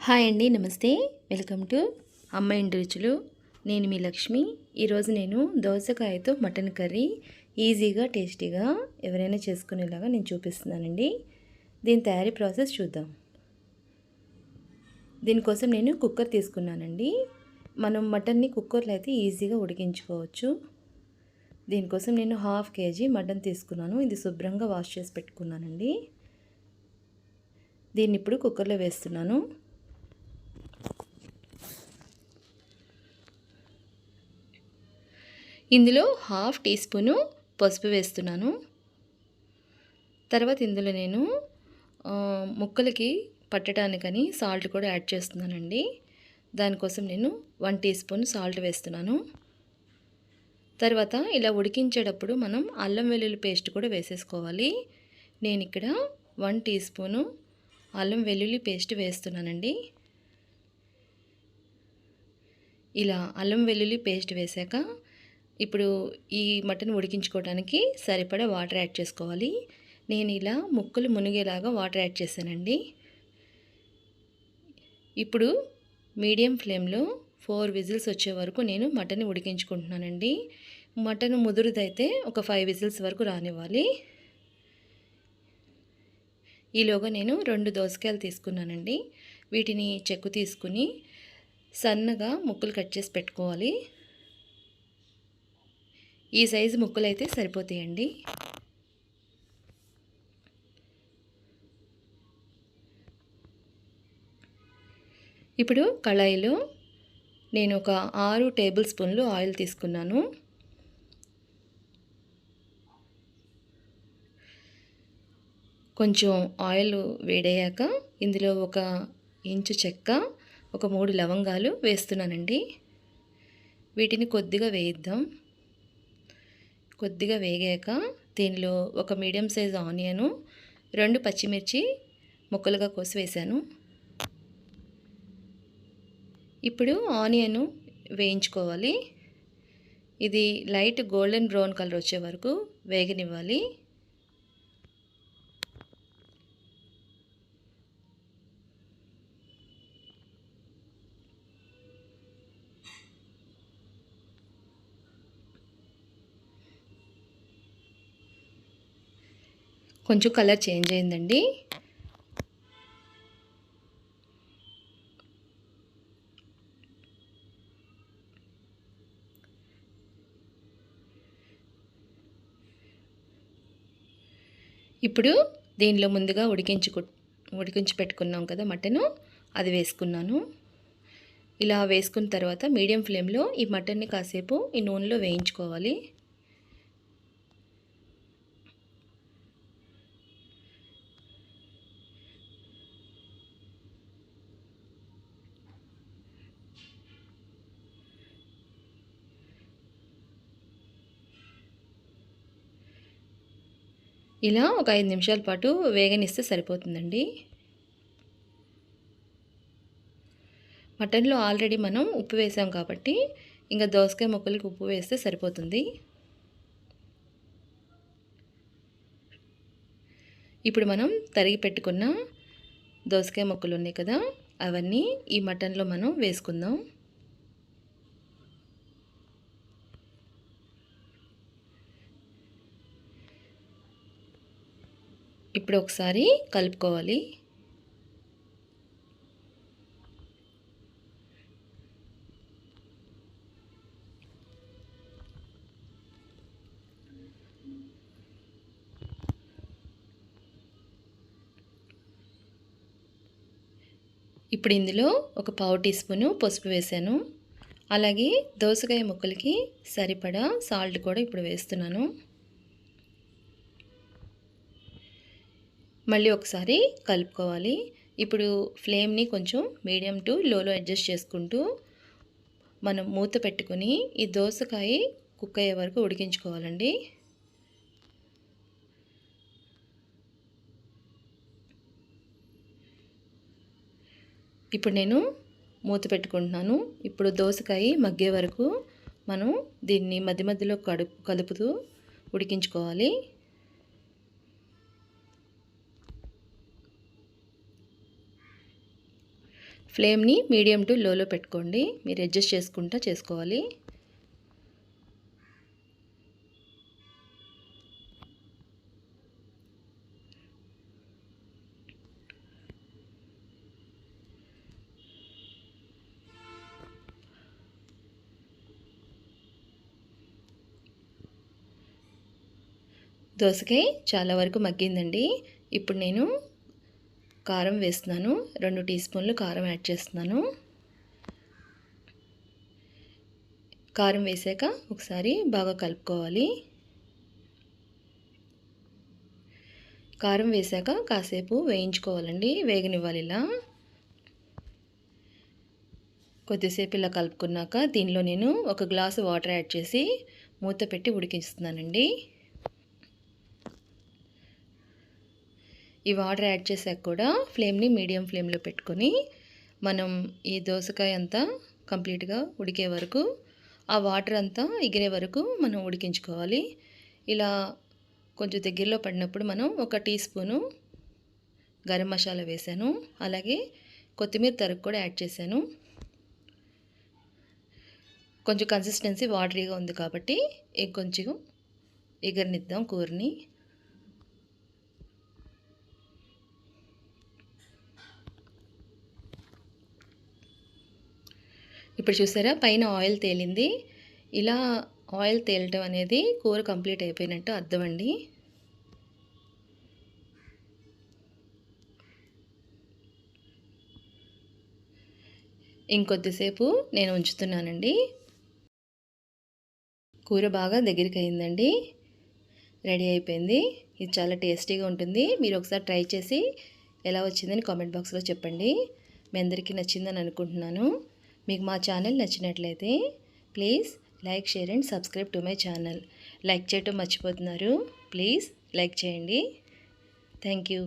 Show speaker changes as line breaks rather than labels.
Hi అండి నమస్తే. Welcome to అమ్మ ఇంటి రుచులు. నేను మీ లక్ష్మి. ఈరోజు నేను దోసకాయతో మటన్ కర్రీ ఈజీగా టేస్టీగా ఎవరైనా చేసుకునేలాగా నేను చూపిస్తున్నానండి. దీని తయారీ ప్రాసెస్ చూద్దాం. దీనికోసం నేను కుక్కర్ తీసుకున్నానండి. మనం మటన్ని కుక్కర్లో అయితే ఈజీగా ఉడికించుకోవచ్చు. దీనికోసం నేను హాఫ్ కేజీ మటన్ తీసుకున్నాను. ఇది శుభ్రంగా వాష్ చేసి పెట్టుకున్నానండి. దీన్ని ఇప్పుడు కుక్కర్లో వేస్తున్నాను. ఇందులో హాఫ్ టీ స్పూను పసుపు వేస్తున్నాను. తర్వాత ఇందులో నేను ముక్కలకి పట్టడానికని సాల్ట్ కూడా యాడ్ చేస్తున్నానండి. దానికోసం నేను వన్ టీ స్పూన్ సాల్ట్ వేస్తున్నాను. తర్వాత ఇలా ఉడికించేటప్పుడు మనం అల్లం వెల్లుల్లి పేస్ట్ కూడా వేసేసుకోవాలి. నేను ఇక్కడ వన్ టీ స్పూను అల్లం వెల్లుల్లి పేస్ట్ వేస్తున్నానండి. ఇలా అల్లం వెల్లుల్లి పేస్ట్ వేసాక ఇప్పుడు ఈ మటన్ ఉడికించుకోవడానికి సరిపడా వాటర్ యాడ్ చేసుకోవాలి. నేను ఇలా ముక్కలు మునిగేలాగా వాటర్ యాడ్ చేశానండి. ఇప్పుడు మీడియం ఫ్లేమ్లో ఫోర్ విజిల్స్ వచ్చే వరకు నేను మటన్ ఉడికించుకుంటున్నానండి. మటన్ ముదురుదైతే ఒక ఫైవ్ విజిల్స్ వరకు రానివ్వాలి. ఈలోగా నేను రెండు దోసకాయలు తీసుకున్నానండి. వీటిని చెక్కు తీసుకుని సన్నగా ముక్కలు కట్ చేసి పెట్టుకోవాలి. ఈ సైజు ముక్కలు అయితే సరిపోతాయండి. ఇప్పుడు కళాయిలో నేను ఒక ఆరు టేబుల్ స్పూన్లు ఆయిల్ తీసుకున్నాను. కొంచెం ఆయిల్ వేడయ్యాక ఇందులో ఒక ఇంచు చెక్క ఒక మూడు లవంగాలు వేస్తున్నానండి. వీటిని కొద్దిగా వేయిద్దాం. కొద్దిగా వేగాక దీనిలో ఒక మీడియం సైజ్ ఆనియను రెండు పచ్చిమిర్చి ముక్కలుగా కోసి వేశాను ఇప్పుడు ఆనియను వేయించుకోవాలి. ఇది లైట్ గోల్డెన్ బ్రౌన్ కలర్ వచ్చే వరకు వేగనివ్వాలి. కొంచెం కలర్ చేంజ్ అయిందండి. ఇప్పుడు దీనిలో ముందుగా ఉడికించుకు ఉడికించి పెట్టుకున్నాం కదా మటను అది వేసుకున్నాను. ఇలా వేసుకున్న తర్వాత మీడియం ఫ్లేమ్లో ఈ మటన్ని కాసేపు ఈ నూనెలో వేయించుకోవాలి. ఇలా ఒక ఐదు నిమిషాల పాటు వేగనిస్తే సరిపోతుందండి. మటన్లో ఆల్రెడీ మనం ఉప్పు వేసాం కాబట్టి ఇంకా దోసకాయ ముక్కలకి ఉప్పు వేస్తే సరిపోతుంది. ఇప్పుడు మనం తరిగి పెట్టుకున్న దోసకాయ ముక్కలు ఉన్నాయి కదా అవన్నీ ఈ మటన్లో మనం వేసుకుందాం. ఇప్పుడు ఒకసారి కలుపుకోవాలి. ఇప్పుడు ఇందులో ఒక పావు టీ స్పూను పసుపు వేసాను. అలాగే దోసకాయ ముక్కలకి సరిపడా సాల్ట్ కూడా ఇప్పుడు వేస్తున్నాను. మళ్ళీ ఒకసారి కలుపుకోవాలి. ఇప్పుడు ఫ్లేమ్ని కొంచెం మీడియం టు లోలో అడ్జస్ట్ చేసుకుంటూ మనం మూత పెట్టుకుని ఈ దోసకాయ కుక్ అయ్యే వరకు ఉడికించుకోవాలండి. ఇప్పుడు నేను మూత పెట్టుకుంటున్నాను. ఇప్పుడు దోసకాయ మగ్గే వరకు మనం దీన్ని మధ్య మధ్యలో కడుపు కలుపుతూ ఉడికించుకోవాలి. ఫ్లేమ్ని మీడియం టు లోలో పెట్టుకోండి. మీరు అడ్జస్ట్ చేసుకుంటా చేసుకోవాలి. దోసకాయ చాలా వరకు మగ్గిందండి. ఇప్పుడు నేను కారం వేస్తున్నాను. రెండు టీ స్పూన్లు కారం యాడ్ చేస్తున్నాను. కారం వేసాక ఒకసారి బాగా కలుపుకోవాలి. కారం వేసాక కాసేపు వేయించుకోవాలండి. వేగనివ్వాలి ఇలా. కొద్దిసేపు ఇలా కలుపుకున్నాక దీనిలో నేను ఒక గ్లాసు వాటర్ యాడ్ చేసి మూత పెట్టి ఉడికిస్తున్నానండి. ఈ వాటర్ యాడ్ చేసాక కూడా ఫ్లేమ్ని మీడియం ఫ్లేమ్లో పెట్టుకొని మనం ఈ దోసకాయ అంతా కంప్లీట్గా ఉడికే వరకు ఆ వాటర్ అంతా ఎగిరే వరకు మనం ఉడికించుకోవాలి. ఇలా కొంచెం దగ్గరలో పడినప్పుడు మనం ఒక టీ స్పూను గరం మసాలా వేసాను. అలాగే కొత్తిమీర తరుగు కూడా యాడ్ చేశాను కొంచెం కన్సిస్టెన్సీ వాటరీగా ఉంది కాబట్టి కొంచెం ఎగరనిద్దాం కూరని. ఇప్పుడు చూసారా? పైన ఆయిల్ తేలింది. ఇలా ఆయిల్ తేలటం అనేది కూర కంప్లీట్ అయిపోయినట్టు అర్థం అండి. ఇంకొద్దిసేపు నేను ఉంచుతున్నానండి. కూర బాగా దగ్గరికి అయిందండి రెడీ అయిపోయింది. ఇది చాలా టేస్టీగా ఉంటుంది. మీరు ఒకసారి ట్రై చేసి ఎలా వచ్చిందని కామెంట్ బాక్స్లో చెప్పండి. మీ అందరికీ నచ్చిందని అనుకుంటున్నాను. మీకు మా ఛానల్ నచ్చినట్లయితే please like share and subscribe to my channel. Like చేయటం మర్చిపోతున్నారు. ప్లీజ్ లైక్ చేయండి. Thank you.